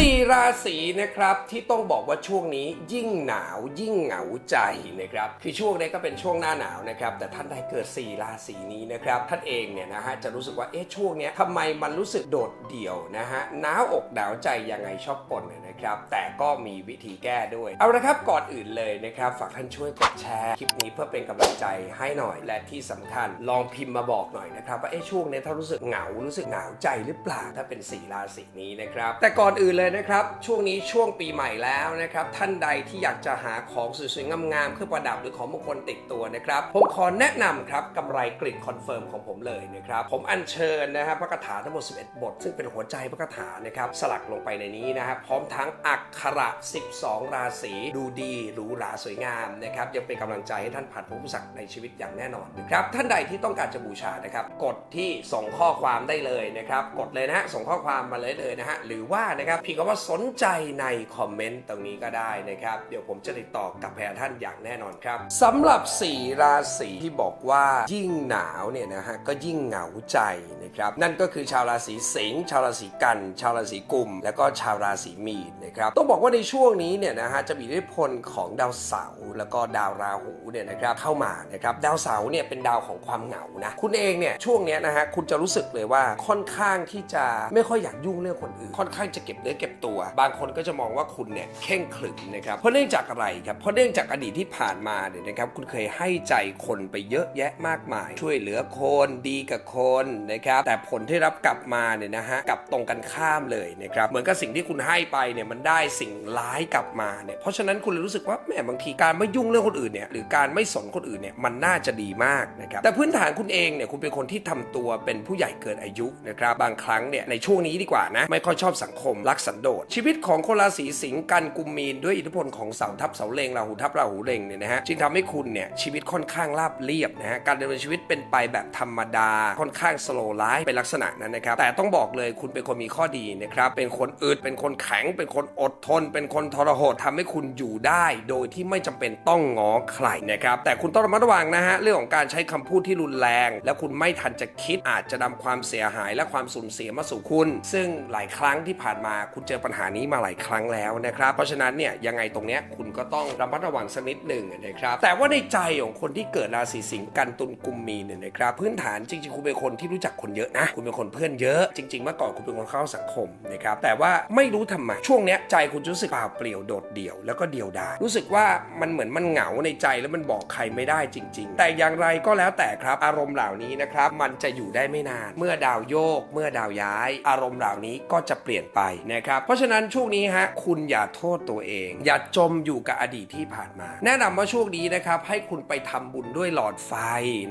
所以 ราศีนะครับที่ต้องบอกว่าช่วงนี้ยิ่งหนาวยิ่งเหงาใจนะครับคือช่วงนี้ก็เป็นช่วงหน้าหนาวนะครับแต่ท่านใดเกิด 4 ราศีนี้นะครับท่านเองเนี่ยนะฮะจะรู้สึกว่าเอ๊ะช่วงนี้ทำไมมันรู้สึกโดดเดี่ยวนะฮะหนาวอกหนาวใจยังไงชอบปนนะครับแต่ก็มีวิธีแก้ด้วยเอาละครับก่อนอื่นเลยนะครับฝากท่านช่วยกดแชร์คลิปนี้เพื่อเป็นกำลังใจให้หน่อยและที่สำคัญลองพิมพ์มาบอกหน่อยนะครับว่าเอ๊ะช่วงนี้ยถ้ารู้สึกเหงารู้สึกหนาวใจหรือเปล่าถ้าเป็นสี่ราศีนี้นะครับแต่ก่อนอื่นเลยนะครับช่วงนี้ช่วงปีใหม่แล้วนะครับ ท่านใดที่อยากจะหาของสวยๆงามๆเครื่องประดับหรือของมงคลติดตัวนะครับ ผมขอแนะนำครับกำไรกริดคอนเฟิร์มของผมเลยนะครับ ผมอัญเชิญนะครับพระคาถาทั้งหมด 11 บท ซึ่งเป็นหัวใจพระคาถานะครับ สลักลงไปในนี้นะครับพร้อมทั้งอักขระ 12 ราศีดูดีหรูหราสวยงามนะครับยังเป็นกำลังใจให้ท่านผ่านภพ้นอุปสรรคในชีวิตอย่างแน่นอนนะครับท่านใดที่ต้องการจะบูชานะครับ กดที่ส่งข้อความได้เลยนะครับ กดเลยนะฮะส่งข้อความมาเลยเลยนะฮะหรือว่านะครับพิมพ์คำว่าสนใจในคอมเมนต์ตรงนี้ก็ได้นะครับ เดี๋ยวผมจะติดต่อกับไปหาท่านอย่างแน่นอนครับสำหรับ 4 ราศีที่บอกว่ายิ่งหนาวเนี่ยนะฮะก็ยิ่งเหงาใจนะครับนั่นก็คือชาวราศีสิงห์ชาวราศีกัน ชาวราศีกุม แล้วก็ชาวราศีมีนนะครับต้องบอกว่าในช่วงนี้เนี่ยนะฮะจะมีอิทธิพลของดาวเสาร์แล้วก็ดาวราหูเนี่ยนะครับเข้ามานะครับดาวเสาร์เนี่ยเป็นดาวของความเหงานะคุณเองเนี่ยช่วงเนี้ยนะฮะคุณจะรู้สึกเลยว่าค่อนข้างที่จะไม่ค่อยอยากยุ่งเรื่องคนอื่น ค่อนข้างจะเก็บเนื้อเก็บตัวบางคนก็จะมองว่าคุณเนี่ยเข่งขรึมนะครับเพราะเนื่องจากอะไรครับเพราะเนื่องจากอดีตที่ผ่านมาเนี่ยนะครับคุณเคยให้ใจคนไปเยอะแยะมากมาย ช่วยเหลือคนดีกับคนนะครับแต่ผลที่รับกลับมาเนี่ยนะฮะกลับตรงกันข้ามเลยนะครับเหมือนกับสิ่งที่คุณให้ไปเนี่ยมันได้สิ่งร้ายกลับมาเนี่ยเพราะฉะนั้นคุณเลยรู้สึกว่าแหมบางทีการไม่ยุ่งเรื่องคนอื่นเนี่ยหรือการไม่สนคนอื่นเนี่ยมันน่าจะดีมากนะครับแต่พื้นฐานคุณเองเนี่ยคุณเป็นคนที่ทำตัวเป็นผู้ใหญ่เกินอายุนะครับบางครั้งเนี่ยในช่วงนี้ดีกว่านะไม่ค่อยชอบสังคมรักสันโดษชีวิตของคนราศีสิงห์กันกุมมีนด้วยอิทธิพลของเสาทับเสาเลงราหูทับราหูเลงเนี่ยนะฮะจึงทำให้คุณเนี่ยชีวิตค่อนข้างราบเรียบนะฮะการดำเนินชีวิตเป็นไปแบบธรรมดา ค่อนข้างสโลไลฟ์เป็นลักษณะนั้นนะครับแต่ต้องบอกเลยคุณเป็นคนมีข้อดีนะครับเป็นคนอึดเป็นคนแข็ง เป็นคนอดทน เป็นคนทรหดทำให้คุณอยู่ได้ โดยที่ไม่จำเป็นต้องง้อใครนะครับแต่คุณต้องระมัดระวังนะฮะเรื่องของการใช้คำพูดที่รุนแรง และคุณไม่ทันจะคิดอาจจะนำความเสียหายและความสูญเสียมาสู่คุณ ซึ่งหลายครั้งที่ผ่านมาคุณเจอปัญญหานี้มาหลายครั้งแล้วนะครับ เพราะฉะนั้นเนี่ยยังไงตรงเนี้ยคุณก็ต้องระมัดระวังสักนิดหนึ่งนะครับ แต่ว่าในใจของคนที่เกิดราศีสิงห์กันตุลกุมมีเนี่ยนะครับพื้นฐานจริงๆคุณเป็นคนที่รู้จักคนเยอะนะ คุณเป็นคนเพื่อนเยอะจริงๆเมื่อก่อนคุณเป็นคนเข้าสังคมนะครับแต่ว่าไม่รู้ทำไมช่วงเนี้ยใจคุณรู้สึกเปล่าเปลี่ยวโดดเดี่ยวแล้วก็เดียวดายรู้สึกว่ามันเหมือนมันเหงาในใจแล้วมันบอกใครไม่ได้จริง ๆ แต่อย่างไรก็แล้วแต่ครับอารมณ์เหล่านี้นะครับมันจะอยู่ได้ไม่นาน เมื่อดาวโยก เมื่อดาวย้าย อารมณ์เหล่านี้ก็จะเปลี่ยนไปนะครับเพราะฉะนั้นช่วงนี้ฮะคุณอย่าโทษตัวเอง อย่าจมอยู่กับอดีตที่ผ่านมา แนะนำว่าช่วงนี้นะครับให้คุณไปทำบุญด้วยหลอดไฟ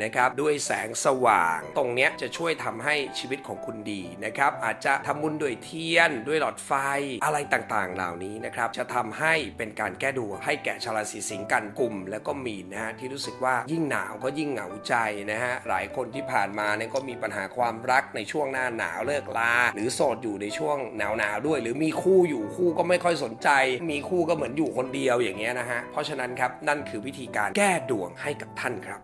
นะครับด้วยแสงสว่าง ตรงเนี้ยจะช่วยทำให้ชีวิตของคุณดีนะครับอาจจะทำบุญด้วยเทียนด้วยหลอดไฟอะไรต่างๆ เหล่านี้นะครับจะทำให้เป็นการแก้ดวงให้แก่ชาวราศีสิงห์กันกลุ่ม แล้วก็มีนะฮะที่รู้สึกว่ายิ่งหนาวก็ยิ่งเหงาใจนะฮะหลายคนที่ผ่านมาเนี่ยก็มีปัญหาความรักในช่วงหน้าหนาวเลิกลาหรือโสดอยู่ในช่วงหนาวหนาวๆด้วย หรือมีคู่อยู่คู่ก็ไม่ค่อยสนใจ มีคู่ก็เหมือนอยู่คนเดียวอย่างเงี้ยนะฮะเพราะฉะนั้นครับนั่นคือวิธีการแก้ดวงให้กับท่านครับ